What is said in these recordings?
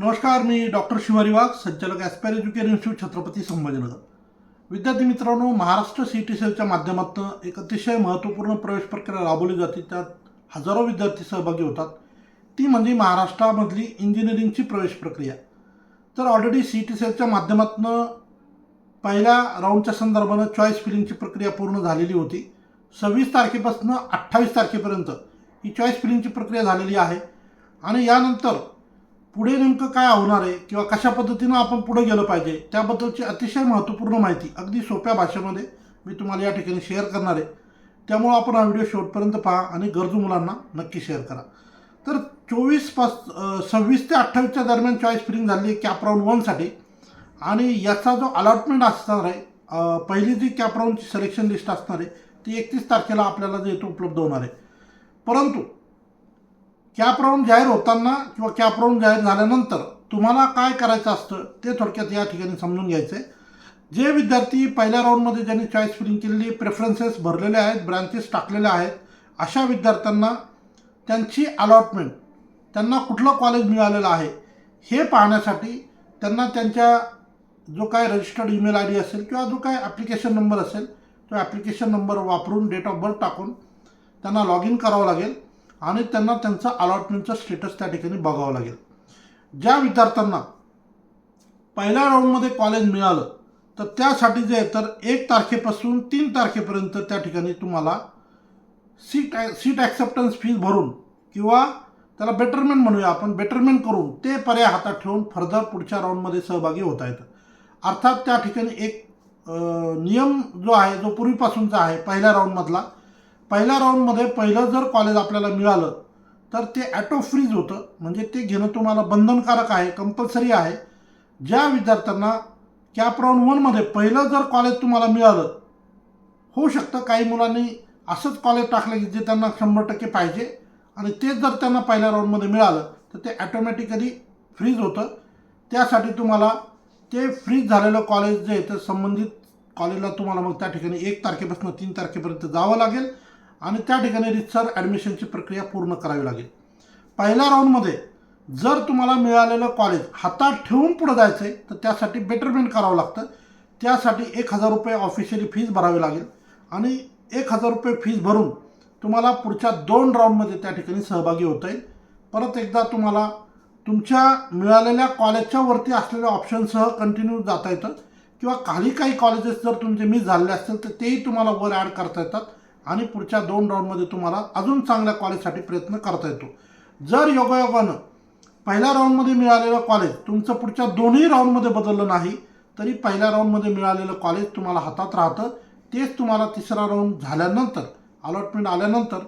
नमस्कार मी डॉक्टर शिवारी वाघ संचालक Aspire Education Institute Chhatrapati Sambhajinagar. विद्यार्थी मित्रांनो महाराष्ट्र सी टी सेलच्या माध्यमातून एक अतिशय महत्त्वपूर्ण प्रवेश प्रक्रिया राबवली जाते. त्यात हजारो विद्यार्थी सहभागी होतात. ती म्हणजे महाराष्ट्रामधली इंजिनिअरिंगची प्रवेश प्रक्रिया. तर ऑलरेडी सी टी सेलच्या माध्यमातून पहिल्या राऊंडच्या संदर्भानं चॉईस फिलिंगची प्रक्रिया पूर्ण झालेली होती. सव्वीस तारखेपासून अठ्ठावीस तारखेपर्यंत ही चॉईस फिलिंगची प्रक्रिया झालेली आहे. आणि यानंतर पुढे नेमकं काय होणार आहे किंवा कशा पद्धतीनं आपण पुढे गेलं पाहिजे त्याबद्दलची अतिशय महत्त्वपूर्ण माहिती अगदी सोप्या भाषेमध्ये मी तुम्हाला या ठिकाणी शेअर करणार आहे. त्यामुळं आपण हा व्हिडिओ शेवटपर्यंत पहा आणि गरजू मुलांना नक्की शेअर करा. तर चोवीस पास सव्वीस ते अठ्ठावीसच्या दरम्यान चॉईस फिलिंग झाली आहे कॅप राऊंड वनसाठी आणि याचा जो अलॉटमेंट असणार आहे पहिली जी कॅप राऊंडची सिलेक्शन लिस्ट असणार आहे ती एकतीस तारखेला आपल्याला जे इथं उपलब्ध होणार आहे. परंतु कॅप राऊंड जाहीर होताना किंवा कॅप राऊंड जाहीर झाल्यानंतर तुम्हाला काय करायचं असतं ते थोडक्यात या ठिकाणी समजून घ्यायचं आहे जे विद्यार्थी पहिल्या राऊंडमध्ये ज्यांनी चॉईस फिलिंग केलेली प्रेफरन्सेस भरलेले आहेत ब्रांचेस टाकलेले आहेत अशा विद्यार्थ्यांना त्यांची अलॉटमेंट त्यांना कुठलं कॉलेज मिळालेलं आहे हे पाहण्यासाठी त्यांना त्यांच्या जो काय रजिस्टर्ड ईमेल आय डी असेल किंवा जो काय ॲप्लिकेशन नंबर असेल तो ॲप्लिकेशन नंबर वापरून डेट ऑफ बर्थ टाकून त्यांना लॉग इन करावं लागेल. आणि त्यांना त्यांचं अलॉटमेंटचा स्टेटस त्या ठिकाणी बघावं लागेल. ज्या विद्यार्थ्यांना पहिल्या राऊंडमध्ये कॉलेज मिळालं तर त्यासाठी जे आहे तर एक तारखेपासून तीन तारखेपर्यंत त्या ठिकाणी तुम्हाला सीट सीट ॲक्सेप्टन्स फीज भरून किंवा त्याला बेटरमेंट म्हणूया आपण बेटरमेंट करून ते पर्याय हातात ठेवून फर्दर पुढच्या राऊंडमध्ये सहभागी होता येतं. अर्थात त्या ठिकाणी एक नियम जो आहे जो पूर्वीपासूनचा आहे पहिल्या राऊंडमधला पहिल्या राऊंडमध्ये पहिलं जर कॉलेज आपल्याला मिळालं तर ते ॲटो फ्रीज होतं. म्हणजे ते घेणं तुम्हाला बंधनकारक आहे कंपल्सरी आहे. ज्या विद्यार्थ्यांना कॅप राऊंड वनमध्ये पहिलं जर कॉलेज तुम्हाला मिळालं होऊ शकतं. काही मुलांनी असंच कॉलेज टाकलं की जे त्यांना शंभर टक्के पाहिजे. आणि तेच जर त्यांना पहिल्या राऊंडमध्ये मिळालं तर ते ॲटोमॅटिकली फ्रीज होतं. त्यासाठी तुम्हाला ते फ्रीज झालेलं कॉलेज जे आहे तर संबंधित कॉलेजला तुम्हाला मग त्या ठिकाणी एक तारखेपासून तीन तारखेपर्यंत जावं लागेल. आणि त्या ठिकाणी रितसर ॲडमिशनची प्रक्रिया पूर्ण करावी लागेल. पहिल्या राऊंडमध्ये जर तुम्हाला मिळालेलं कॉलेज हातात ठेवून पुढं जायचं आहे तर त्यासाठी बेटरमेंट करावं लागतं. त्यासाठी एक हजार रुपये ऑफिशियली फीज भरावी लागेल. आणि एक हजार रुपये फीज भरून तुम्हाला पुढच्या दोन राऊंडमध्ये त्या ठिकाणी सहभागी होता येईल. परत एकदा तुम्हाला तुमच्या मिळालेल्या कॉलेजच्या वरती असलेल्या ऑप्शनसह कंटिन्यू जाता येतं. किंवा काही काही कॉलेजेस जर तुमचे मिस झालेले असतील तर तेही तुम्हाला वर ॲड करता येतात. आणि पुढच्या दोन राऊंडमध्ये तुम्हाला अजून चांगल्या कॉलेजसाठी प्रयत्न करता येतो. जर योगायोगानं पहिल्या राऊंडमध्ये मिळालेलं कॉलेज तुमचं पुढच्या दोन्ही राऊंडमध्ये बदललं नाही तरी पहिल्या राऊंडमध्ये मिळालेलं कॉलेज तुम्हाला हातात राहतं. तेच तुम्हाला तिसरा राऊंड झाल्यानंतर अलॉटमेंट आल्यानंतर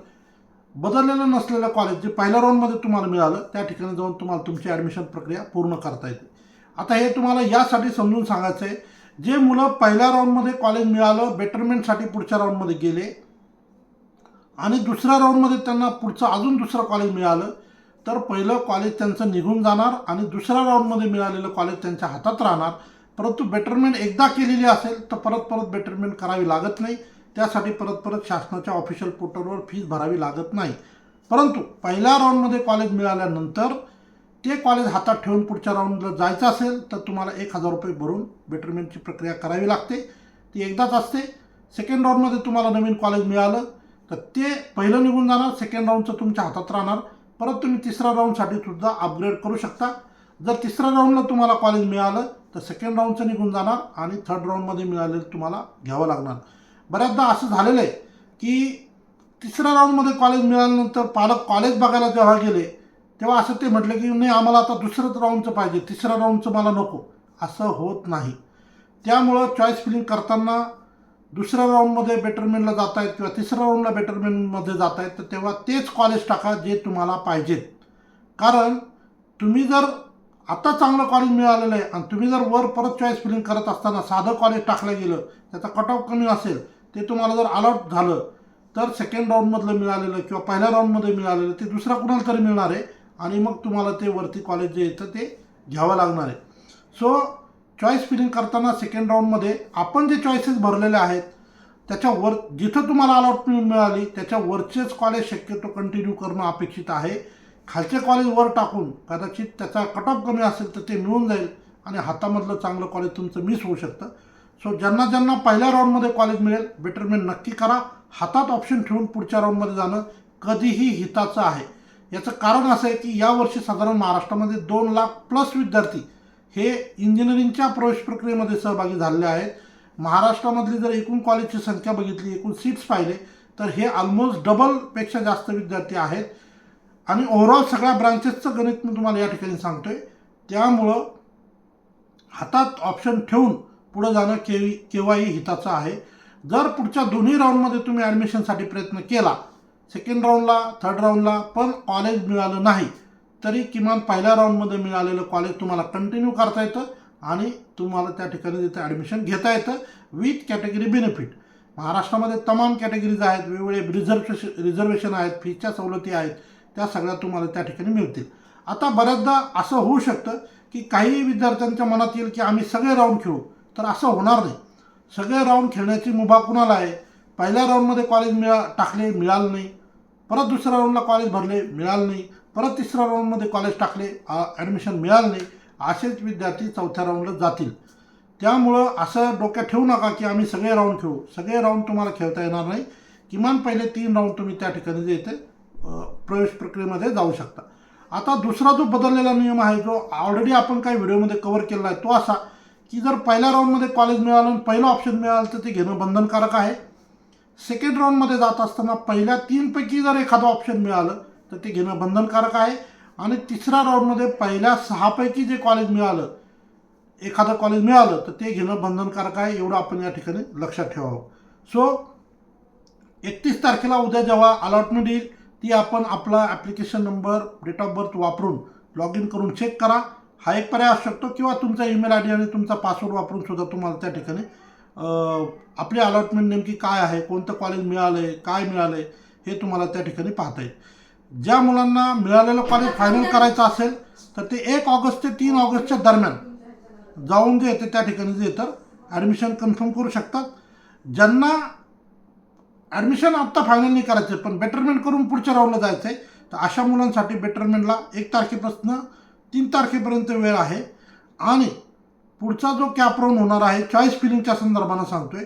बदललेलं नसलेलं कॉलेज जे पहिल्या राऊंडमध्ये तुम्हाला मिळालं त्या ठिकाणी जाऊन तुम्हाला तुमची ॲडमिशन प्रक्रिया पूर्ण करता येते. आता हे तुम्हाला यासाठी समजून सांगायचं आहे जे मुलं पहिल्या राऊंडमध्ये कॉलेज मिळालं बेटरमेंटसाठी पुढच्या राऊंडमध्ये गेले आणि दुसऱ्या राऊंडमध्ये त्यांना पुढचं अजून दुसरं कॉलेज मिळालं तर पहिलं कॉलेज त्यांचं निघून जाणार आणि दुसऱ्या राऊंडमध्ये मिळालेलं कॉलेज त्यांच्या हातात राहणार. परंतु बेटरमेंट एकदा केलेली असेल तर परत परत बेटरमेंट करावी लागत नाही. त्यासाठी परत परत शासनाच्या ऑफिशियल पोर्टलवर फीज भरावी लागत नाही. परंतु पहिल्या राऊंडमध्ये कॉलेज मिळाल्यानंतर ते कॉलेज हातात ठेवून पुढच्या राऊंडला जायचं असेल तर तुम्हाला एक हजार रुपये भरून बेटरमेंटची प्रक्रिया करावी लागते. ती एकदाच असते. सेकंड राऊंडमध्ये तुम्हाला नवीन कॉलेज मिळालं तर ते पहिलं निघून जाणार सेकंड राऊंडचं तुमच्या हातात राहणार. परत तुम्ही तिसऱ्या राऊंडसाठी सुद्धा अपग्रेड करू शकता. जर तिसऱ्या राऊंडला तुम्हाला कॉलेज मिळालं तर सेकंड राऊंडचं निघून जाणार आणि थर्ड राऊंडमध्ये मिळालेलं तुम्हाला घ्यावं लागणार. बऱ्याचदा असं झालेलं आहे की तिसऱ्या राऊंडमध्ये कॉलेज मिळाल्यानंतर पालक कॉलेज बघायला जेव्हा गेले तेव्हा असं ते म्हटलं की नाही आम्हाला आता दुसरंच राऊंडचं पाहिजे. तिसऱ्या राऊंडचं मला नको. असं होत नाही. त्यामुळं चॉईस फिलिंग करताना दुसऱ्या राऊंडमध्ये बेटरमेंटला जात आहेत किंवा तिसऱ्या राऊंडला बेटरमेंटमध्ये जात आहेत तर तेव्हा तेच कॉलेज टाका जे तुम्हाला पाहिजेत कारण तुम्ही जर आता चांगलं कॉलेज मिळालेलं आहे आणि तुम्ही जर वर परत चॉईस फिलिंग करत असताना साधं कॉलेज टाकलं गेलं त्याचा कट ऑफ कमी असेल ते तुम्हाला जर अलॉट झालं तर सेकंड राऊंडमधलं मिळालेलं किंवा पहिल्या राऊंडमध्ये मिळालेलं ते दुसऱ्या कुणाला तरी मिळणार आहे आणि मग तुम्हाला ते वरती कॉलेज जे येतं ते घ्यावं लागणार आहे. सो चॉईस फिलिंग करताना सेकंड राऊंडमध्ये आपण जे चॉईसेस भरलेले आहेत त्याच्यावर जिथं तुम्हाला अलॉटमेंट मिळाली त्याच्या वरचेच कॉलेज शक्यतो कंटिन्यू करणं अपेक्षित आहे. खालचे कॉलेज वर टाकून कदाचित त्याचा कट ऑफ कमी असेल तर ते मिळून जाईल आणि हातामधलं चांगलं कॉलेज तुमचं मिस होऊ शकतं. सो ज्यांना ज्यांना पहिल्या राऊंडमध्ये कॉलेज मिळेल बेटरमेंट नक्की करा. हातात ऑप्शन ठेवून पुढच्या राऊंडमध्ये जाणं कधीही हिताचं आहे. याचं कारण असं आहे की यावर्षी साधारण महाराष्ट्रामध्ये दोन लाख प्लस विद्यार्थी हे इंजिनिअरिंगच्या प्रवेश प्रक्रियेमध्ये सहभागी झालेले आहेत. महाराष्ट्रामधली जर एकूण कॉलेजची संख्या बघितली एकूण सीट्स पाहिले तर हे ऑलमोस्ट डबलपेक्षा जास्त विद्यार्थी आहेत. आणि ओव्हरऑल सगळ्या ब्रांचेसचं गणित मी तुम्हाला या ठिकाणी सांगतो आहे त्यामुळं हातात ऑप्शन ठेवून पुढं जाणं केवी केव्हाही हिताचं आहे. जर पुढच्या दोन्ही राऊंडमध्ये तुम्ही ॲडमिशनसाठी प्रयत्न केला सेकंड राऊंडला थर्ड राऊंडला पण कॉलेज मिळालं नाही तरी किमान पहिल्या राऊंडमध्ये मिळालेलं कॉलेज तुम्हाला कंटिन्यू करता येतं आणि तुम्हाला त्या ठिकाणी तिथे ॲडमिशन घेता येतं विथ कॅटेगरी बेनिफिट महाराष्ट्रामध्ये तमाम कॅटेगरीज आहेत वेगवेगळे रिझर्वेशन रिझर्वेशन आहेत फीच्या सवलती आहेत त्या सगळ्या तुम्हाला त्या ठिकाणी मिळतील. आता बऱ्याचदा असं होऊ शकतं की काही विद्यार्थ्यांच्या मनात येईल की आम्ही सगळे राऊंड खेळू. तर असं होणार नाही. सगळे राऊंड खेळण्याची मुभा कुणाला आहे? पहिल्या राऊंडमध्ये कॉलेज मिळा टाकले मिळालं नाही. परत दुसऱ्या राऊंडला कॉलेज भरले मिळालं नाही. परत तिसऱ्या राऊंडमध्ये कॉलेज टाकले ॲडमिशन मिळालं नाही. असेच विद्यार्थी चौथ्या राऊंडला जातील. त्यामुळं असं डोक्यात ठेवू नका की आम्ही सगळे राऊंड खेळू सगळे राऊंड तुम्हाला खेळता येणार नाही. किमान पहिले तीन राऊंड तुम्ही त्या ठिकाणी जे येते प्रवेश प्रक्रियेमध्ये जाऊ शकता. आता दुसरा जो बदललेला नियम आहे जो ऑलरेडी आपण काही व्हिडिओमध्ये कवर केलेला आहे तो असा की जर पहिल्या राऊंडमध्ये कॉलेज मिळालं आणि पहिलं ऑप्शन मिळालं तर ते घेणं बंधनकारक आहे. सेकंड राऊंडमध्ये जात असताना पहिल्या तीनपैकी जर एखादं ऑप्शन मिळालं तर ते घेणं बंधनकारक आहे. आणि तिसऱ्या राऊंडमध्ये पहिल्या सहापैकी जे कॉलेज मिळालं एखादं कॉलेज मिळालं तर ते घेणं बंधनकारक आहे. एवढं आपण या ठिकाणी लक्षात ठेवावं. सो एकतीस तारखेला उद्या जेव्हा अलॉटमेंट येईल ती आपण आपला application number date of birth वापरून लॉग इन करून चेक करा. हा एक पर्याय असू शकतो किंवा तुमचा ईमेल आय डी आणि तुमचा पासवर्ड वापरून सुद्धा तुम्हाला त्या ठिकाणी आपली अलॉटमेंट नेमकी काय आहे? कोणतं कॉलेज मिळालं आहे काय मिळालं आहे हे तुम्हाला त्या ठिकाणी पाहता येईल. ज्या मुलांना मिळालेलं कॉलेज फायनल करायचं असेल तर ते एक ऑगस्ट ते तीन ऑगस्टच्या दरम्यान जाऊन जे येते त्या ठिकाणी जे तर ॲडमिशन कन्फर्म करू शकतात. ज्यांना ॲडमिशन आत्ता फायनल नाही करायचं पण बेटरमेंट करून पुढच्या राऊंडला जायचं आहे तर अशा मुलांसाठी बेटरमेंटला एक तारखेपासून तीन तारखेपर्यंत वेळ आहे. आणि पुढचा जो कॅप राऊंड होणार आहे चॉईस फिलिंगच्या संदर्भानं सांगतोय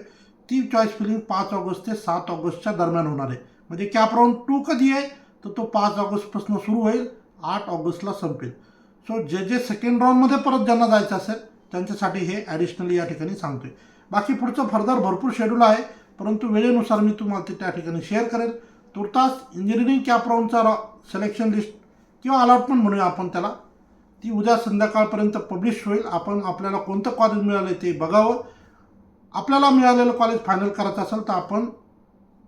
ती चॉईस फिलिंग पाच ऑगस्ट ते सात ऑगस्टच्या दरम्यान होणार आहे. म्हणजे कॅप राऊंड टू कधी आहे? तर तो पाच ऑगस्टपासून सुरू होईल आठ ऑगस्टला संपेल. सो जे जे सेकंड राऊंडमध्ये परत ज्यांना जायचं असेल त्यांच्यासाठी हे ॲडिशनली या ठिकाणी सांगतोय. बाकी पुढचं फर्दर भरपूर शेड्यूल आहे परंतु वेळेनुसार मी तुम्हाला ते त्या ठिकाणी शेअर करेल. तुर्तास इंजिनिअरिंग कॅप राऊंडचा रॉ सिलेक्शन लिस्ट किंवा अलॉटमेंट म्हणूया आपण त्याला. ती उद्या संध्याकाळपर्यंत पब्लिश होईल. आपण आपल्याला कोणतं कॉलेज मिळालं ते बघावं. आपल्याला मिळालेलं कॉलेज फायनल करायचं असेल तर आपण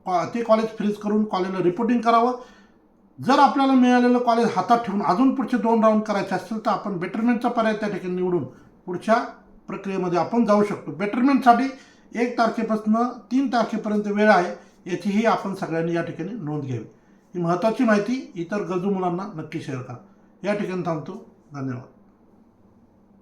कॉ- ते कॉलेज फ्रीज करून कॉलेजला रिपोर्टिंग करावं. जर आपल्याला मिळालेलं कॉलेज हातात ठेवून अजून पुढचे दोन राऊंड करायचे असतील तर आपण बेटरमेंटचा पर्याय त्या ठिकाणी निवडून पुढच्या प्रक्रियेमध्ये आपण जाऊ शकतो. बेटरमेंटसाठी एक तारखेपासून तीन तारखेपर्यंत वेळ आहे. याचीही आपण सगळ्यांनी या ठिकाणी नोंद घ्यावी. ही महत्त्वाची माहिती इतर गरजू मुलांना नक्की शेअर करा. या ठिकाणी थांबतो. 안녕了.